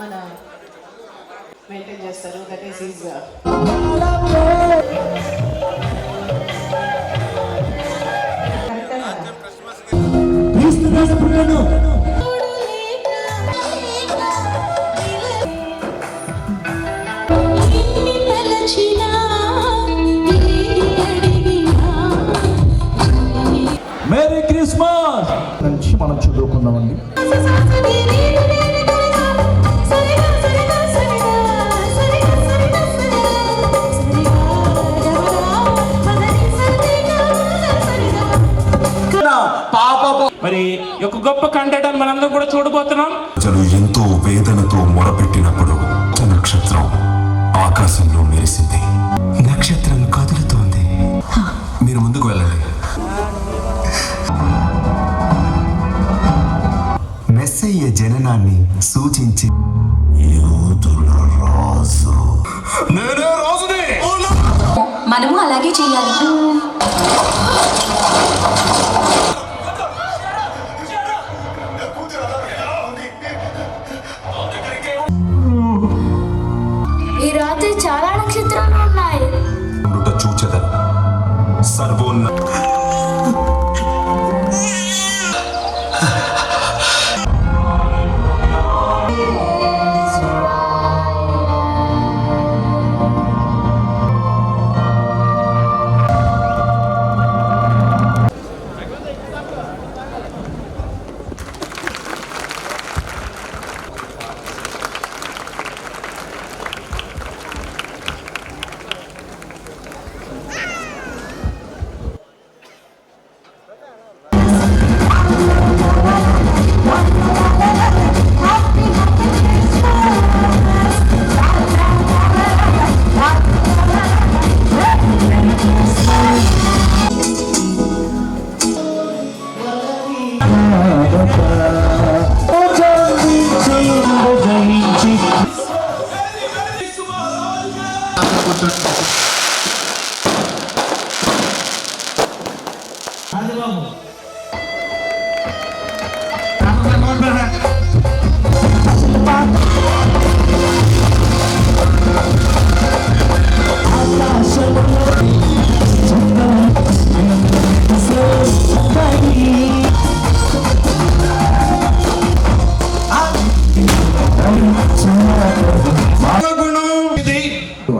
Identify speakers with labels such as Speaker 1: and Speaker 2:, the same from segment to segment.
Speaker 1: మన మెయింటైన్ చేస్తారు. That is is
Speaker 2: క్రీస్తు
Speaker 3: గొప్ప కంటెంట్ మనందరం కూడా చూడబోతున్నాం.
Speaker 4: ప్రజలు ఎంతో వేదనతో మొరపెట్టినప్పుడు నక్షత్రం ఆకాశంలో మెరిసింది. నక్షత్రం కదులుతోంది. మీరు ముందుకు వెళ్ళండి. మెస్సయ్య జననాన్ని సూచించి రాజు. నేనే రాజుని!
Speaker 5: మనము అలాగే చేయాలి.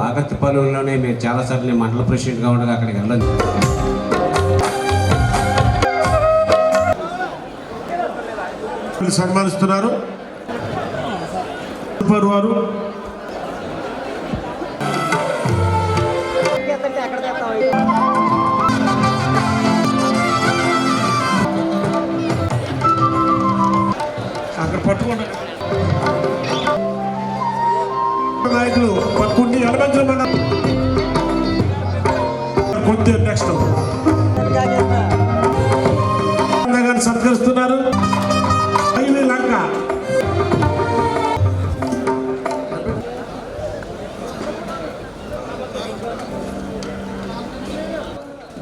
Speaker 6: ఆగస్టు పనుల్లోనే మేము చాలాసార్లు మండల ప్రెసిడెంట్గా ఉండగా అక్కడికి వెళ్ళండి.
Speaker 7: సన్మానిస్తున్నారు. వారు. అక్కడ పట్టుకోండి. నాయకులు పట్టుకుండి ఎలమంచమన్న కొద్దిగా నెక్స్ట్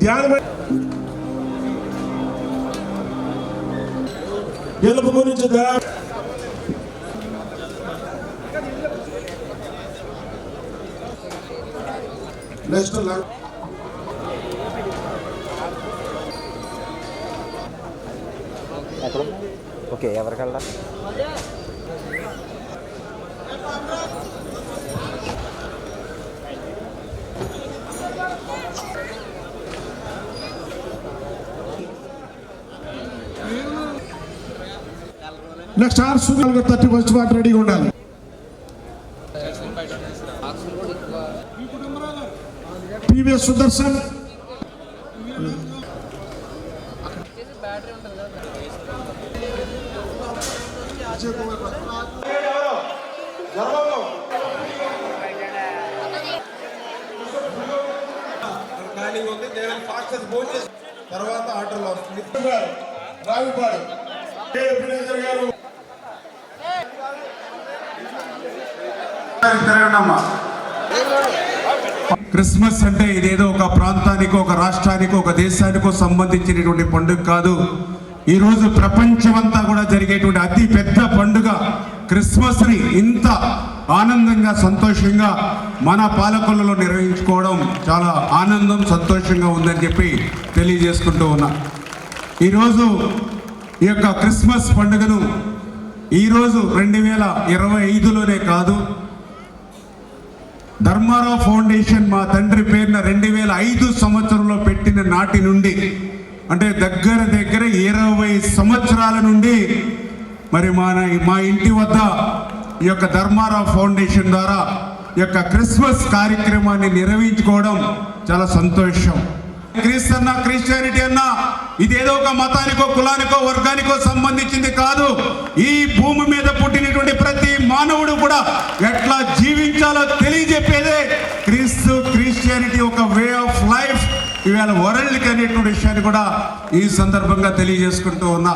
Speaker 7: ధ్యానం గెలుపు గురించి నెక్స్ట్ లంక
Speaker 8: okay ఎవరికల్లా
Speaker 7: next R Sunil thirty first వాటి రెడీగా ఉండాలి. పివిఎస్ సుదర్శన్. తర్వాత ఆర్డర్లో వస్తుంది. రావిపాడు. గారు.
Speaker 9: క్రిస్మస్ అంటే ఇదేదో ఒక ప్రాంతానికి ఒక రాష్ట్రానికి ఒక దేశానికో సంబంధించినటువంటి పండుగ కాదు. ఈరోజు ప్రపంచమంతా కూడా జరిగేటువంటి అతి పెద్ద పండుగ క్రిస్మస్ని ఇంత ఆనందంగా సంతోషంగా మన పాలకొల్లలో నిర్వహించుకోవడం చాలా ఆనందం సంతోషంగా ఉందని చెప్పి తెలియజేసుకుంటూ ఉన్నా. ఈరోజు ఈ యొక్క క్రిస్మస్ పండుగను ఈరోజు రెండు వేల ఇరవై ఐదులోనే కాదు ధర్మారావు ఫౌండేషన్ మా తండ్రి పేరున రెండు వేల ఐదు సంవత్సరంలో పెట్టిన నాటి నుండి అంటే దగ్గర దగ్గర ఇరవై సంవత్సరాల నుండి మరి మా మా ఇంటి వద్ద ఈ యొక్క ధర్మారావు ఫౌండేషన్ ద్వారా ఈ యొక్క క్రిస్మస్ కార్యక్రమాన్ని నిర్వహించుకోవడం చాలా సంతోషం. క్రీస్తు అన్నా క్రిస్టియానిటీ ఇది ఇదేదో ఒక మతానికో కులానికో వర్గానికో సంబంధించింది కాదు. ఈ భూమి మీద పుట్టినటువంటి ప్రతి మానవుడు కూడా ఎట్లా జీవించాలో తెలియజెప్పేదే క్రీస్తు క్రిస్టియానిటీ ఒక వే ఆఫ్ లైఫ్. ఇవాళ వరల్డ్కి అనేటువంటి విషయాన్ని కూడా ఈ సందర్భంగా తెలియజేసుకుంటూ ఉన్నా.